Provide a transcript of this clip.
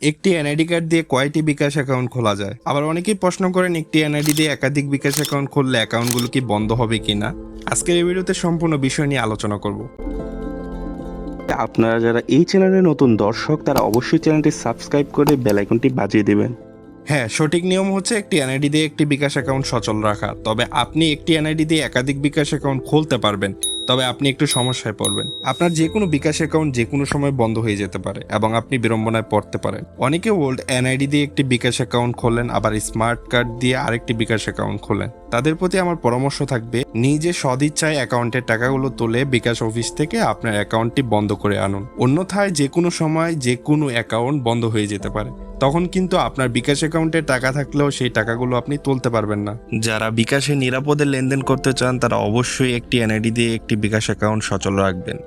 একটি NID card দিয়ে কয়টি বিকাশ অ্যাকাউন্ট খোলা যায়? আবার অনেকেই প্রশ্ন করেন একটি এনআইডি দিয়ে একাধিক বিকাশ অ্যাকাউন্ট খুললে অ্যাকাউন্টগুলো কি বন্ধ হবে কিনা? আজকের এই ভিডিওতে সম্পূর্ণ বিষয় নিয়ে আলোচনা করব। আপনারা যারা এই চ্যানেলের নতুন দর্শক তারা অবশ্যই চ্যানেলটি সাবস্ক্রাইব করে বেল আইকনটি বাজিয়ে দিবেন। হ্যাঁ সঠিক নিয়ম হচ্ছে একটি এনআইডি দিয়ে একটি বিকাশ অ্যাকাউন্ট সচল রাখা। তবে আপনি একটি এনআইডি দিয়ে একাধিক বিকাশ অ্যাকাউন্ট খুলতে পারবেন। তবে আপনি একটু সমস্যায় পড়বেন। আপনার যে কোনো বিকাশ অ্যাকাউন্ট যে কোনো সময় বন্ধ হয়ে যেতে পারে এবং আপনি বিড়ম্বনায় পড়তে পারেন। অনেকে ওল্ড এনআইডি দিয়ে একটি বিকাশ অ্যাকাউন্ট খোলেন, আবার স্মার্ট কার্ড দিয়ে আরেকটি বিকাশ অ্যাকাউন্ট খোলেন। তাদের প্রতি আমার পরামর্শ থাকবে, নিজে সদিচ্ছায় অ্যাকাউন্টের টাকাগুলো তুলে বিকাশ অফিস থেকে আপনার অ্যাকাউন্টটি বন্ধ করে আনুন। অন্যথায় যে কোনো সময় যে কোনো অ্যাকাউন্ট বন্ধ হয়ে যেতে পারে। তখন কিন্তু আপনার বিকাশ অ্যাকাউন্টে টাকা থাকলেও সেই টাকাগুলো আপনি তুলতে পারবেন না। যারা বিকাশে নিরাপদে লেনদেন করতে চান, তারা অবশ্যই একটি এনআইডি দিয়ে একটি বিকাশ অ্যাকাউন্ট সচল রাখবেন।